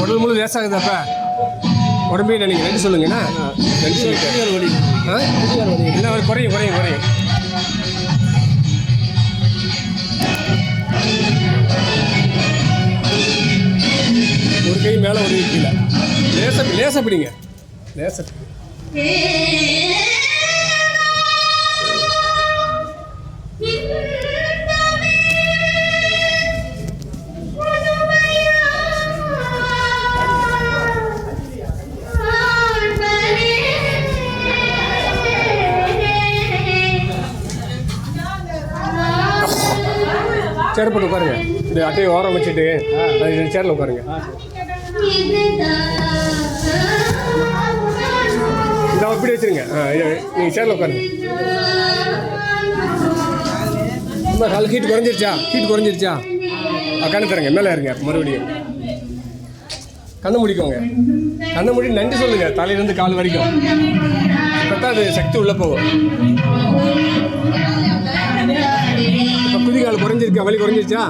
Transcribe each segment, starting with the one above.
உடல் முழு லேசாகுதாப்பா உடம்பே நீங்கள் ரெண்டு சொல்லுங்கண்ணா ரெண்டு சொல்லிட்டு வலி. ஆ? இல்லை ஒரு குறையும் குறையும் குறையும். ஒரு கை மேலே ஒரு கீழே. லேச லேச பிடிங்க. லேச சேர் போட்டு உட்காருங்க. இந்த அட்டையை ஓரம் வச்சுட்டு அது சேரில் உட்காருங்க. இந்த இப்படி வச்சுருங்க. நீங்கள் சேரில் உட்காருங்க. அம்மா கால் ஹீட் குறைஞ்சிருச்சா? ஹீட் குறைஞ்சிருச்சா? கண்ணு தரங்க மேலே இருங்க மறுபடியும். கண்ணை முடிக்கோங்க. கண்ணை மூடி நன்றி சொல்லுங்க தலையிலேருந்து கால் வரைக்கும். அது சக்தி உள்ளே போகும். இப்போ குறைஞ்சிருக்கு. குறைஞ்சிருக்கா வலி குறைஞ்சிருச்சா?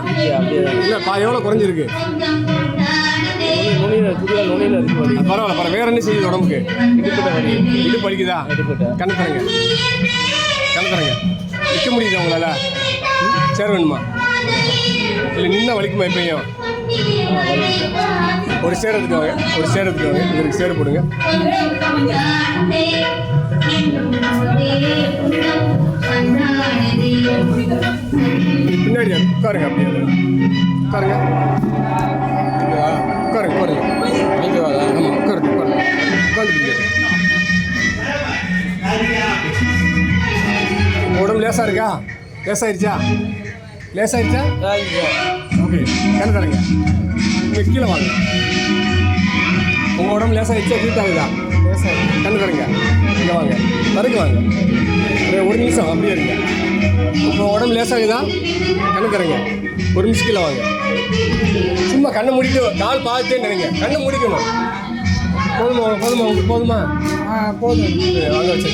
இல்லை பா எவ்வளோ குறைஞ்சிருக்கு? பரவாயில்ல பரவாயில்ல. வேற என்ன செய்யுது உடம்புக்கு? இது படிக்குதா கணக்குறங்க கணக்குறங்க நிற்க முடியுது உங்களால்? சேர வேணுமா? இல்லை நின்னா வலிக்குமா எப்பயும்? ஒரு சேர் எடுத்துக்கோங்க. ஒரு சேர் எடுத்துக்கோங்க. இதற்கு சேர் போடுங்க. உட்காருங்க அப்படியே உட்காருங்க உட்காருங்க. உட்காருங்க ஆமாம் உட்காருங்க. உட்காருங்க உட்காந்து உடம்பு லேசாக இருக்கா? லேசாயிருச்சா? லேசாயிருச்சா? ஓகே கண்ணு தரங்க இங்கே கீழே வாங்க. உங்கள் உடம்பு லேசாயிருச்சா ஹீட் ஆகுதா? லேசாக கண்ணு தரங்க இங்கே வாங்க. தரைக்கு வாங்க. ஒரு- ஒரு நிமிஷம் அப்படியே இருங்க. இப்போ உடம்பு லேசாகுதா கண்ணு தரங்க ஒரு நிமிஷம் கீழே வாங்க. சும்மா கண்ணை மூடிட்டு கால் பார்த்துட்டே நினைங்க கண்ணை முடிக்கணும். போதுமா போதுமா உங்களுக்கு போதுமா? ஆ போதும். வாங்க வச்சு.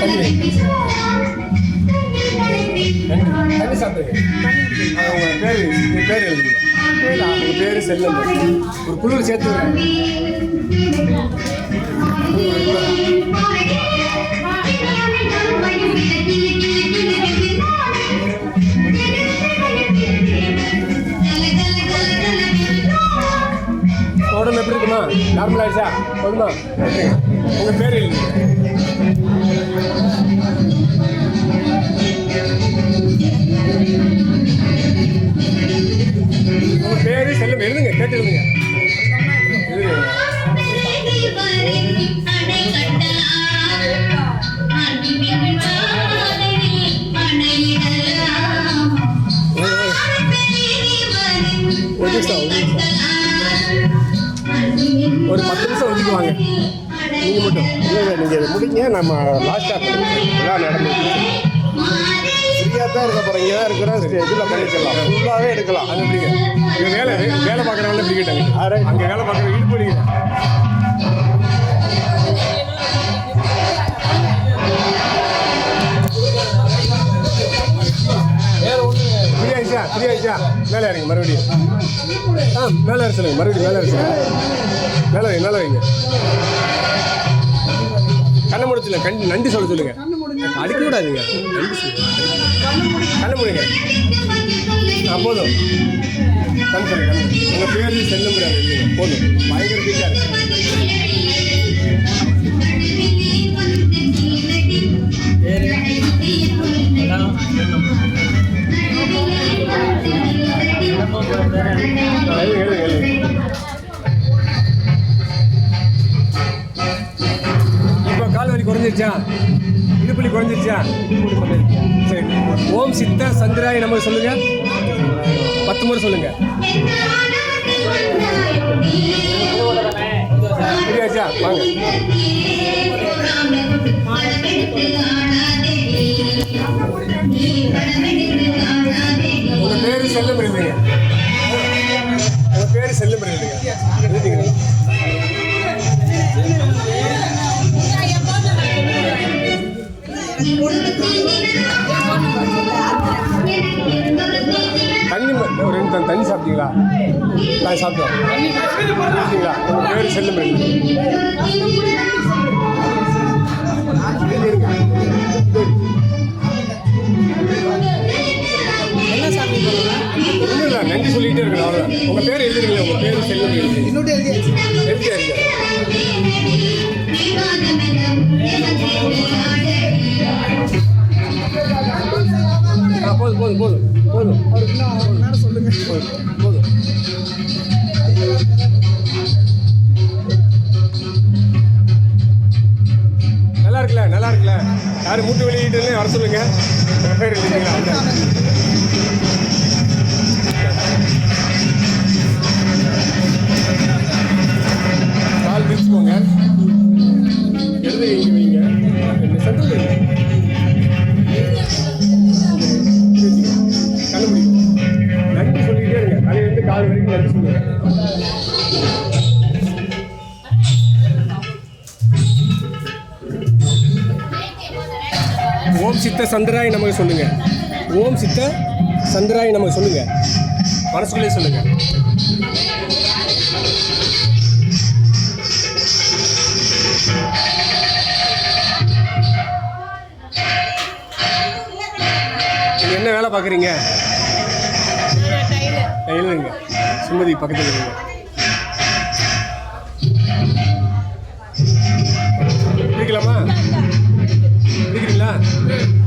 வைங்க. தண்ணி தண்ணி சாப்பிடுங்க ஆ, பேர் உங்க பேர் எழுதுங்க உங்க பேர் செல்லு ஒரு குளிர் சேர்த்து உடம்பு எப்படி இருக்குமா நார்மல் ஆயிடுச்சா போதுமா ஓகே உங்க பேர் எழுதுங்க எழுதுங்க எழுதுங்க கேட்டு எழுதுங்க. ஒரு பத்து நிமிஷம் ஒதுக்குவாங்க நீங்கள் மட்டும். இல்லை இல்லை நீங்கள் முடிங்க. நம்ம லாஸ்ட்டாக எல்லாம் நடந்து தான் இருக்க போகிறோம் இங்கே தான் இருக்கிறோம் இதில் பண்ணிக்கலாம் ஃபுல்லாகவே எடுக்கலாம். அது எப்படிங்க இங்கே வேலை வேலை பார்க்குறவங்க எப்படி கேட்டாங்க. அங்கே வேலை பார்க்குற இடுப்பு வலிக்குது ஃப்ரீ ஆயிடுச்சா? ஃப்ரீ ஆயிடுச்சா? மேலே இறங்க மறுபடியும். ஆ மேலே இறங்க சொல்லுங்க. மறுபடியும் மேலே இறங்க மேலே வைங்க மேலே வைங்க. கண்ணை மூட சொல்லுங்க. கண் நன்றி சொல்ல சொல்லுங்க. அடிக்க கூடாதுங்க கண்ணை மூடுங்க. போதும். கண் சொல்லுங்க கண் உங்கள் பேர் செல்ல முடியாது போதும். பயங்கர எழுது இப்போ கால் வலி குறைஞ்சிருச்சா? இடுப்புலி குறைஞ்சிருச்சா? சரி. ஓம் சித்த சந்திராய நம்ம சொல்லுங்க. பத்து முறை சொல்லுங்க. புரியாச்சா? வாங்க. உங்க பேரு செல்ல இருந்தீங்க. உங்க பேரு செல்லம் இருந்தீங்க. Thank you. சாப்பிட்டேன் தண்ணி சாப்பிட்டீங்களா? நான் சாப்பிட்டோம். சாப்பிட்டீங்களா? உங்கள் பேர் செல்லும் ஒன்றும் இல்லை நன்றி சொல்லிக்கிட்டே இருக்கணும் அவ்வளோதான் உங்கள் பேர் எழுதுறீங்களா உங்கள் பேர் செல்லும் இன்னொரு எழுதி எழுதி போதும் போதும் போதும் போதும் அவருக்கு சொல்லுங்க. போதும் போதும் நல்லா இருக்குல்ல நல்லா இருக்குல்ல? யார் மூட்டு வெளியிட்டு வர சொல்லுங்க. பேர் எழுதிங்களா கால் பிரிச்சுக்கோங்க எழுதி வைங்க இந்த சென்டரில் ஓம் சித்த சந்திராய் நமக்கு சொல்லுங்க. ஓம் சித்த சந்திராய் நமக்கு சொல்லுங்க. மனசுக்குள்ளே சொல்லுங்க. என்ன வேலை பார்க்குறீங்க? எழுதுங்க சுமதி பக்கத்தில் இருங்க. பிடிக்கலாமா Obrigado.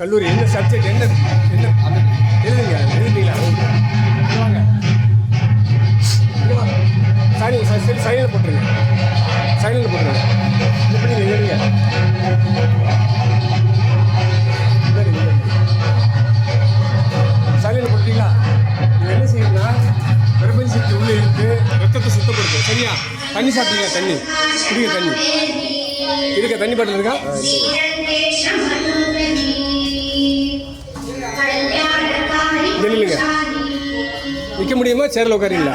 கல்லூரி என்ன சப்ஜெக்ட் என்ன என்ன எழுதுங்க எழுதுங்களா? இங்க வாங்க. சைனில் சரி சைனில் போட்டுருங்க. சைனில் போட்டுருங்க. எப்படி நீங்கள் எழுதுங்க. சைனில் போட்டீங்களா? நீங்கள் என்ன செய்யுதுன்னா பிரபஞ்ச சக்தி உள்ளே இழுத்து ரத்தத்தை சுத்தப்படுத்தும் சரியா? தண்ணி சாப்பிட்டீங்க தண்ணி. குடிக்க தண்ணி. இருக்க தண்ணி பாட்டில் இருக்கா? நிற்க சேரில் உட்காரீங்களா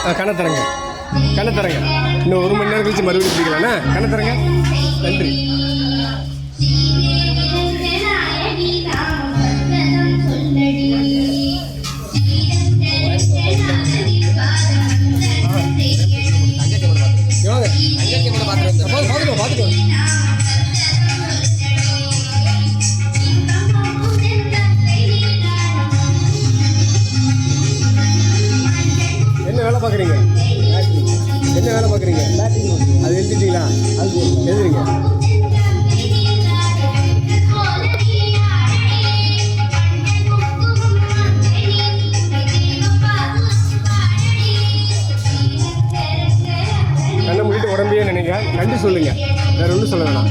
ஆ கண்ணை தரங்க கண்ணை தரங்க இன்னும் ஒரு மணி நேரம் கழிச்சு மறுபடியும் பிடிக்கலாண்ணா கண்ணை தரங்க நன்றி. வேலை பார்க்குறீங்க? என்ன வேலை பார்க்குறீங்க? அது எழுதிட்டீங்களா? அது எழுதுறீங்க. கண்ணை மூடிட்டு உடம்பையே நினைக்கிறேன் நன்றி சொல்லுங்க. வேற ஒன்றும் சொல்ல வேணாம்.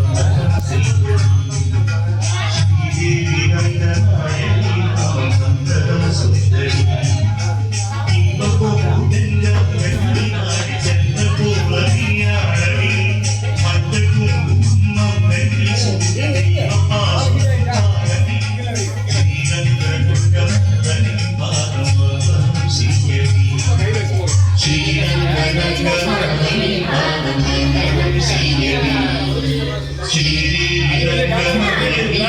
இருக்குல்ல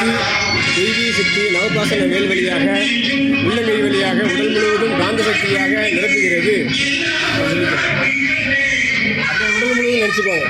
சுற்றி தெய்வீக சக்தி நவபாசன மேல் வழியாக உள்ள மேல் வழியாக உடல் முழுவதும் காந்த சக்தியாக நிரப்புகிறது. அந்த உடல் முழுவதும் நினச்சிக்கோங்க